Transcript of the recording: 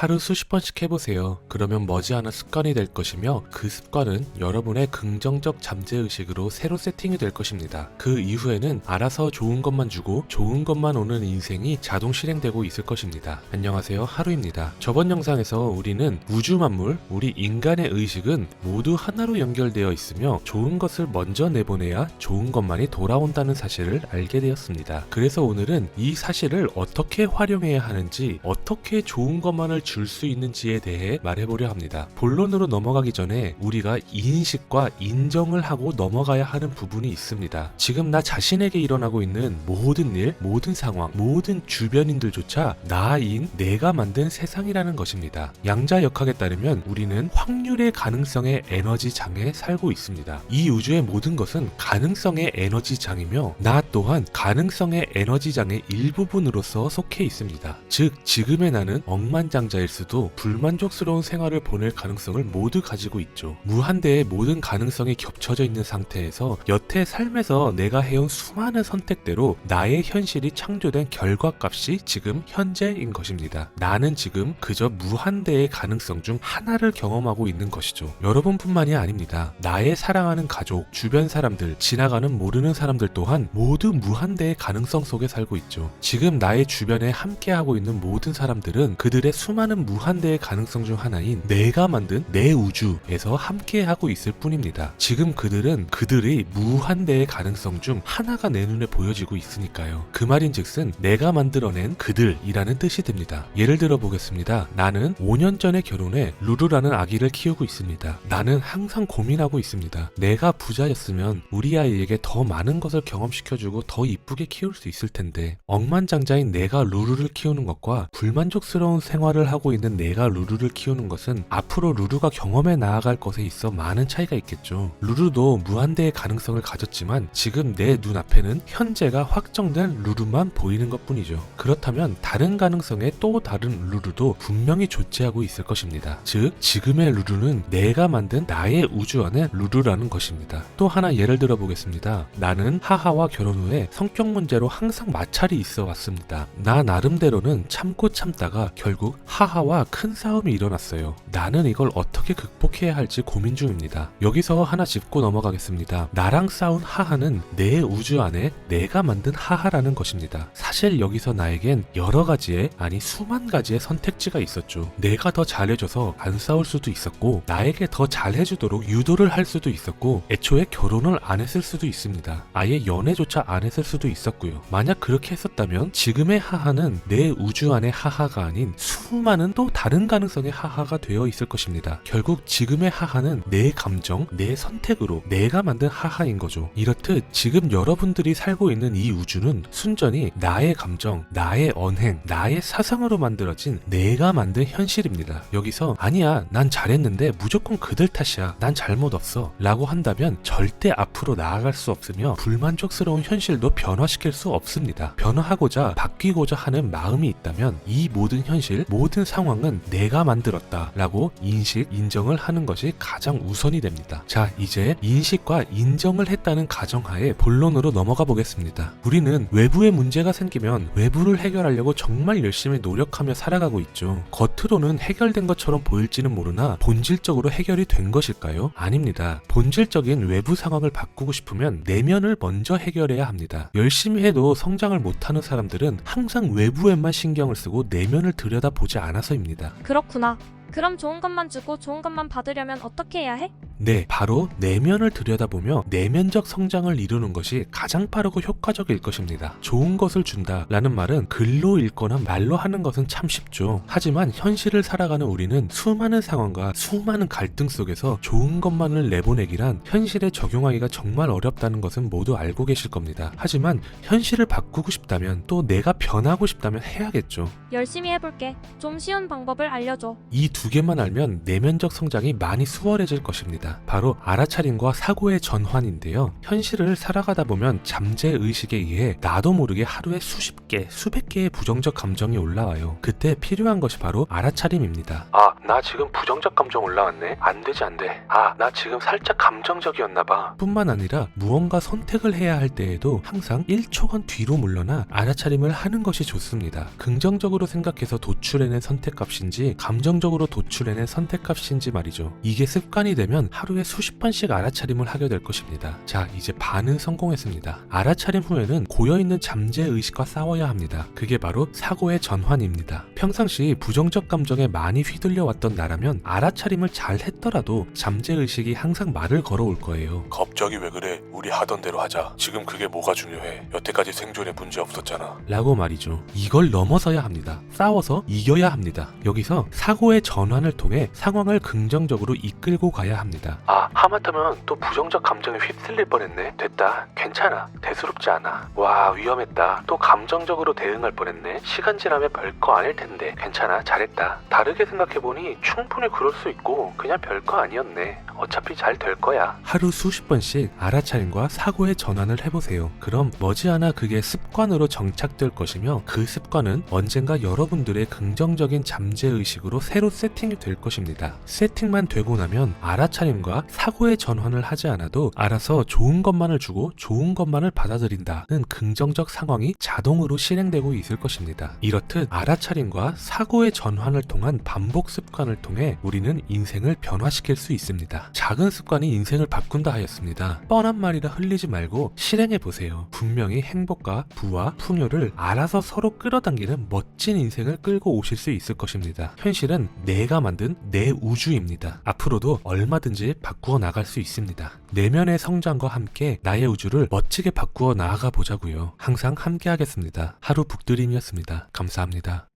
하루 수십 번씩 해보세요. 그러면 머지않아 습관이 될 것이며 그 습관은 여러분의 긍정적 잠재의식으로 새로 세팅이 될 것입니다. 그 이후에는 알아서 좋은 것만 주고 좋은 것만 오는 인생이 자동 실행되고 있을 것입니다. 안녕하세요. 하루입니다. 저번 영상에서 우리는 우주 만물, 우리 인간의 의식은 모두 하나로 연결되어 있으며 좋은 것을 먼저 내보내야 좋은 것만이 돌아온다는 사실을 알게 되었습니다. 그래서 오늘은 이 사실을 어떻게 활용해야 하는지, 어떻게 좋은 것만을 줄 수 있는지에 대해 말해보려 합니다. 본론으로 넘어가기 전에 우리가 인식과 인정을 하고 넘어가야 하는 부분이 있습니다. 지금 나 자신에게 일어나고 있는 모든 일, 모든 상황, 모든 주변인들조차 나인 내가 만든 세상이라는 것입니다. 양자 역학에 따르면 우리는 확률의 가능성의 에너지 장에 살고 있습니다. 이 우주의 모든 것은 가능성의 에너지 장이며 나 또한 가능성의 에너지 장의 일부분으로서 속해 있습니다. 즉 지금의 나는 억만장자 일 수도 불만족스러운 생활을 보낼 가능성을 모두 가지고 있죠. 무한대의 모든 가능성이 겹쳐져 있는 상태에서 여태 삶에서 내가 해온 수많은 선택대로 나의 현실이 창조된 결과값이 지금 현재인 것입니다. 나는 지금 그저 무한대의 가능성 중 하나를 경험하고 있는 것이죠. 여러분뿐만이 아닙니다. 나의 사랑하는 가족, 주변 사람들, 지나가는 모르는 사람들 또한 모두 무한대의 가능성 속에 살고 있죠. 지금 나의 주변에 함께하고 있는 모든 사람들은 그들의 수많은 무한대의 가능성 중 하나인 내가 만든 내 우주에서 함께하고 있을 뿐입니다. 지금 그들은 그들의 무한대의 가능성 중 하나가 내 눈에 보여지고 있으니까요. 그 말인 즉슨 내가 만들어낸 그들이라는 뜻이 됩니다. 예를 들어 보겠습니다. 나는 5년 전에 결혼해 루루라는 아기를 키우고 있습니다. 나는 항상 고민하고 있습니다. 내가 부자였으면 우리 아이에게 더 많은 것을 경험시켜주고 더 이쁘게 키울 수 있을 텐데 억만장자인 내가 루루를 키우는 것과 불만족스러운 생활을 하고 있는 내가 루루를 키우는 것은 앞으로 루루가 경험해 나아갈 것에 있어 많은 차이가 있겠죠. 루루도 무한대의 가능성을 가졌지만 지금 내 눈앞에는 현재가 확정된 루루만 보이는 것 뿐이죠. 그렇다면 다른 가능성의 또 다른 루루도 분명히 존재하고 있을 것입니다. 즉, 지금의 루루는 내가 만든 나의 우주 안의 루루라는 것입니다. 또 하나 예를 들어 보겠습니다. 나는 하하와 결혼 후에 성격 문제로 항상 마찰이 있어 왔습니다. 나 나름대로는 참고 참다가 결국 하 하와 큰 싸움이 일어났어요. 나는 이걸 어떻게 극복해야 할지 고민 중입니다. 여기서 하나 짚고 넘어가겠습니다. 나랑 싸운 하하는 내 우주 안에 내가 만든 하하라는 것입니다. 사실 여기서 나에겐 여러 가지의 아니 수만 가지의 선택지가 있었죠. 내가 더 잘해줘서 안 싸울 수도 있었고 나에게 더 잘해주도록 유도를 할 수도 있었고 애초에 결혼을 안 했을 수도 있습니다. 아예 연애조차 안 했을 수도 있었고요. 만약 그렇게 했었다면 지금의 하하는 내 우주 안의 하하가 아닌 수많은 또 다른 가능성의 하하가 되어 있을 것입니다. 결국 지금의 하하는 내 감정, 내 선택으로 내가 만든 하하인 거죠. 이렇듯 지금 여러분들이 살고 있는 이 우주는 순전히 나의 감정, 나의 언행, 나의 사상으로 만들어진 내가 만든 현실입니다. 여기서 아니야, 난 잘했는데 무조건 그들 탓이야. 난 잘못 없어. 라고 한다면 절대 앞으로 나아갈 수 없으며 불만족스러운 현실도 변화시킬 수 없습니다. 변화하고자 바뀌고자 하는 마음이 있다면 이 모든 현실, 모든 상황은 내가 만들었다. 라고 인식, 인정을 하는 것이 가장 우선이 됩니다. 자, 이제 인식과 인정을 했다는 가정하에 본론으로 넘어가 보겠습니다. 우리는 외부에 문제가 생기면 외부를 해결하려고 정말 열심히 노력하며 살아가고 있죠. 겉으로는 해결된 것처럼 보일지는 모르나 본질적으로 해결이 된 것일까요? 아닙니다. 본질적인 외부 상황을 바꾸고 싶으면 내면을 먼저 해결해야 합니다. 열심히 해도 성장을 못하는 사람들은 항상 외부에만 신경을 쓰고 내면을 들여다보지 않 아서입니다. 그렇구나. 그럼 좋은 것만 주고 좋은 것만 받으려면 어떻게 해야 해? 네, 바로 내면을 들여다보며 내면적 성장을 이루는 것이 가장 빠르고 효과적일 것입니다. 좋은 것을 준다 라는 말은 글로 읽거나 말로 하는 것은 참 쉽죠. 하지만 현실을 살아가는 우리는 수많은 상황과 수많은 갈등 속에서 좋은 것만을 내보내기란 현실에 적용하기가 정말 어렵다는 것은 모두 알고 계실 겁니다. 하지만 현실을 바꾸고 싶다면 또 내가 변하고 싶다면 해야겠죠. 열심히 해볼게. 좀 쉬운 방법을 알려줘. 이 두 개만 알면 내면적 성장이 많이 수월해질 것입니다. 있습니다. 바로 알아차림과 사고의 전환인데요. 현실을 살아가다 보면 잠재 의식에 의해 나도 모르게 하루에 수십 개, 수백 개의 부정적 감정이 올라와요. 그때 필요한 것이 바로 알아차림입니다. 아, 나 지금 부정적 감정 올라왔네. 안 되지, 안 돼. 아, 나 지금 살짝 감정적이었나 봐. 뿐만 아니라 무언가 선택을 해야 할 때에도 항상 1초간 뒤로 물러나 알아차림을 하는 것이 좋습니다. 긍정적으로 생각해서 도출해낸 선택값인지 감정적으로 도출해낸 선택값인지 말이죠. 이게 습관이 되면 하루에 수십 번씩 알아차림을 하게 될 것입니다. 자, 이제 반은 성공했습니다. 알아차림 후에는 고여있는 잠재 의식과 싸워야 합니다. 그게 바로 사고의 전환입니다. 평상시 부정적 감정에 많이 휘둘려 왔던 나라면 알아차림을 잘 했더라도 잠재 의식이 항상 말을 걸어올 거예요. 갑자기 왜 그래? 우리 하던 대로 하자. 지금 그게 뭐가 중요해? 여태까지 생존에 문제 없었잖아. 라고 말이죠. 이걸 넘어서야 합니다. 싸워서 이겨야 합니다. 여기서 사고의 전환을 통해 상황을 긍정적으로 이끌고 가야 합니다. 아, 하마터면 또 부정적 감정에 휩쓸릴 뻔했네. 됐다. 괜찮아. 대수롭지 않아. 와, 위험했다. 또 감정적으로 대응할 뻔했네. 시간 지나면 별거 아닐 텐데. 괜찮아. 잘했다. 다르게 생각해보니 충분히 그럴 수 있고 그냥 별거 아니었네. 어차피 잘 될 거야. 하루 수십 번씩 알아차림과 사고의 전환을 해보세요. 그럼 머지않아 그게 습관으로 정착될 것이며 그 습관은 언젠가 여러분들의 긍정적인 잠재의식으로 새로 세팅이 될 것입니다. 세팅만 되고 나면 알아차림과 사고의 전환을 하지 않아도 알아서 좋은 것만을 주고 좋은 것만을 받아들인다는 긍정적 상황이 자동으로 실행되고 있을 것입니다. 이렇듯 알아차림과 사고의 전환을 통한 반복 습관을 통해 우리는 인생을 변화시킬 수 있습니다. 작은 습관이 인생을 바꾼다 하였습니다. 뻔한 말이라 흘리지 말고 실행해 보세요. 분명히 행복과 부와 풍요를 알아서 서로 끌어당기는 멋진 인생을 끌고 오실 수 있을 것입니다. 현실은 내가 만든 내 우주입니다. 앞으로도 얼마든지 바꾸어 나갈 수 있습니다. 내면의 성장과 함께 나의 우주를 멋지게 바꾸어 나아가 보자고요. 항상 함께 하겠습니다. 하루 북드림이었습니다. 감사합니다.